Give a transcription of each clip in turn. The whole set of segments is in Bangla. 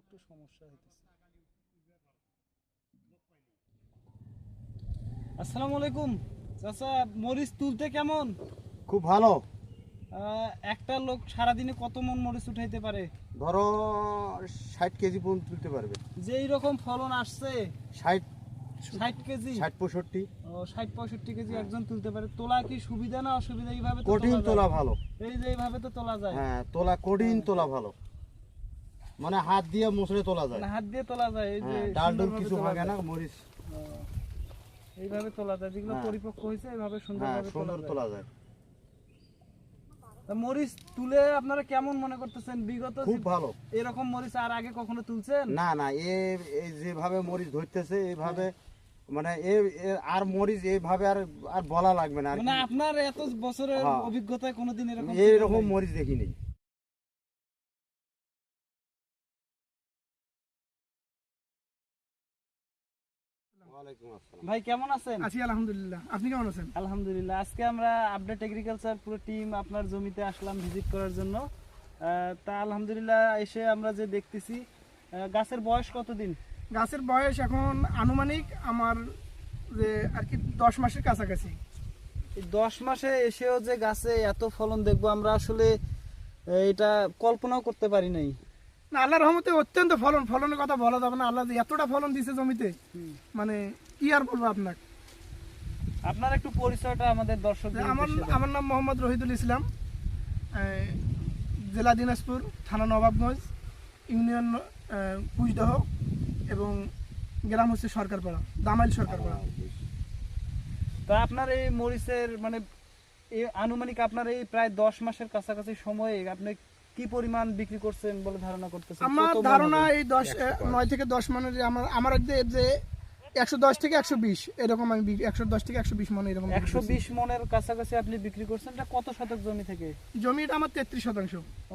একটু সমস্যা হইতেছে। আসসালামু আলাইকুম। চাচা মরিচ তুলতে কেমন? খুব ভালো। একটা লোক সারাদিনে কত মন মরিচ উঠাইতে পারে? ধরো ষাট কেজি পর্যন্ত তুলতে পারবে। যে এইরকম ফলন আসছে ষাট ষাট কেজি? ষাট পঁয়ষট্টি। ষাট পঁয়ষট্টি কেজি একজন তুলতে পারে। তোলা কি সুবিধা না অসুবিধা? এইভাবে কঠিন তোলা ভালো। এই যে এইভাবে তো তোলা যায়। হ্যাঁ তোলা কঠিন তোলা ভালো। মানে হাত দিয়ে মুসড়ে তোলা যায়। মানে হাত দিয়ে তোলা যায় এই যে হ্যাঁ ডাল ডুল কিছু ভাগে না মরিচ। এইভাবে তোলা যায় যেগুলো হ্যাঁ। পরিপক্ক হয়েছে এইভাবে হ্যাঁ সুন্দরভাবে সুন্দর তোলা যায়। মরিচ তুলে আপনারা কেমন মনে করতেছেন? বিগত খুব ভালো। এরকম মরিচ আর আগে কখনো তুলছেন? না না এ এই যেভাবে মরিচ ধরতেছে এইভাবে মানে আর মরিচ এইভাবে আর আর বলা লাগবে না মানে আপনার এত বছরের। অভিজ্ঞতায় কোনোদিন এরকম এইরকম তুলে মরিচ দেখিনি। ভাই কেমন আছেন? আছি আলহামদুলিল্লাহ। আপনি কেমন আছেন? আলহামদুলিল্লাহ। আজকে আমরা আপডেট এগ্রিকালচার পুরো টিম আপনার জমিতে আসলাম ভিজিট করার জন্য। তা আলহামদুলিল্লাহ এসে আমরা যে দেখতেছি গাছের বয়স কতদিন? গাছের বয়স এখন আনুমানিক আমার যে আর কি দশ মাসের কাছাকাছি। দশ মাসে এসেও যে গাছে এত ফলন দেখব আমরা আসলে এটা কল্পনাও করতে পারি নাই। না আল্লাহর রহমতে অত্যন্ত ফলন ফলনের কথা বলা যাবে না। আল্লাহ এতটা ফলন দিছে জমিতে মানে কি আর বলব আপনাকে? আপনার একটু পরিচয়টা আমাদের দর্শক আমার আমার নাম মোহাম্মদ রহিদুল ইসলাম জেলা দিনাজপুর থানা নবাবগঞ্জ ইউনিয়ন কুচদহ এবং গ্রাম হচ্ছে সরকারপাড়া দামাইল সরকারপাড়া। তা আপনার এই মরিচের মানে এই আনুমানিক আপনার এই প্রায় দশ মাসের কাছাকাছি সময়ে আপনি কি পরিমাণ বিক্রি করছেন বলে ধারণা করতেছেন? আমার ধারণা এই দশ নয় থেকে দশ মনের আমার আমার যে যে একশো দশ থেকে একশো বিশ এরকম আমি একশো দশ থেকে একশো বিশ মন এরকম বিক্রি একশো করছি। বিশ মনের কাছাকাছি আপনি বিক্রি করছেন এটা কত শতক জমি থেকে? জমিটা আমার তেত্রিশ শতাংশ।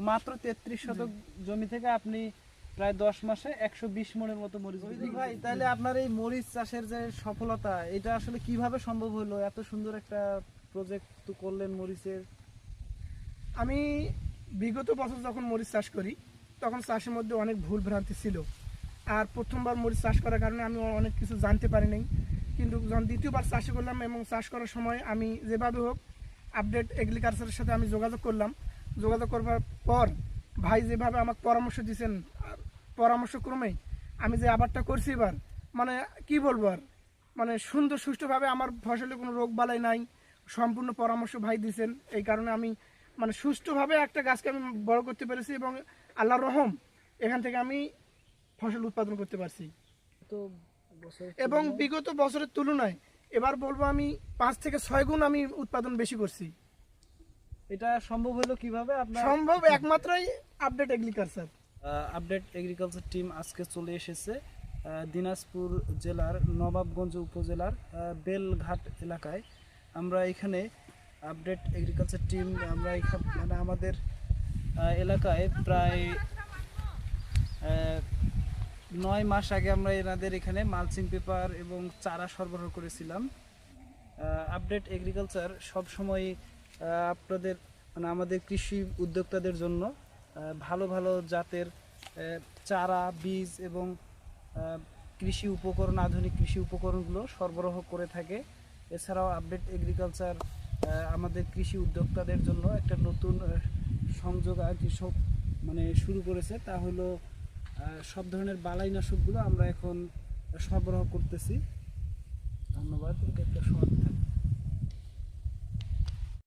মাত্র তেত্রিশ শতক জমি থেকে আপনি প্রায় দশ মাসে একশো বিশ মনের মতো মরিচ ভাই তাহলে আপনার এই মরিচ চাষের যে সফলতা এটা আসলে কীভাবে সম্ভব হলো? এত সুন্দর একটা প্রজেক্ট তো করলেন মরিচের। আমি বিগত বছর যখন মরিচ চাষ করি, তখন চাষের মধ্যে অনেক ভুল ভ্রান্তি ছিল। আর প্রথমবার মরিচ চাষ করার কারণে আমি অনেক কিছু জানতে পারি নাই। কিন্তু যখন দ্বিতীয়বার চাষ করলাম এবং চাষ করার সময় আমি যেভাবে হোক আপডেট এগ্রিকালচারের সাথে আমি যোগাযোগ করলাম। যোগাযোগ করবার পর ভাই যেভাবে আমাকে পরামর্শ দিয়েছেন পরামর্শক্রমে আমি যে আবারটা করছি এবার মানে কি বলব আর? মানে সুন্দর সুষ্ঠুভাবে আমার ফসলে কোনো রোগ বালাই নাই, সম্পূর্ণ পরামর্শ ভাই দিয়েছেন। এই কারণে আমি মানে সুষ্ঠুভাবে একটা গাছকে আমি বড় করতে পেরেছি এবং আল্লাহর রহম এখান থেকে আমি ফসল উৎপাদন করতে পারছি। তো এবং বিগত বছরের তুলনায় এবার বলব আমি পাঁচ থেকে ছয় গুণ আমি উৎপাদন বেশি করছি। এটা সম্ভব হলো কীভাবে? আপনার সম্ভব একমাত্রই update agriculture update agriculture team আজকে চলে এসেছে দিনাজপুর জেলার নবাবগঞ্জ উপজেলার বেলঘাট এলাকায়। আমরা এখানে আপডেট এগ্রিকালচার টিম আমরা এখানে মানে আমাদের এলাকায় প্রায় নয় মাস আগে আমরা এনাদের এখানে মালচিং পেপার এবং চারা সরবরাহ করেছিলাম। আপডেট এগ্রিকালচার সবসময় আপনাদের মানে আমাদের কৃষি উদ্যোক্তাদের জন্য ভালো ভালো জাতের চারা, বীজ এবং কৃষি উপকরণ, আধুনিক কৃষি উপকরণগুলো সরবরাহ করে থাকে। এছাড়াও আপডেট এগ্রিকালচার আমাদের কৃষি উদ্যোক্তাদের জন্য একটা নতুন সংযোগ আর কি সব মানে শুরু করেছে। তা হলো সব ধরনের বালাইনাশকগুলো আমরা এখন সরবরাহ করতেছি। ধন্যবাদ, এটা একটা শর্ট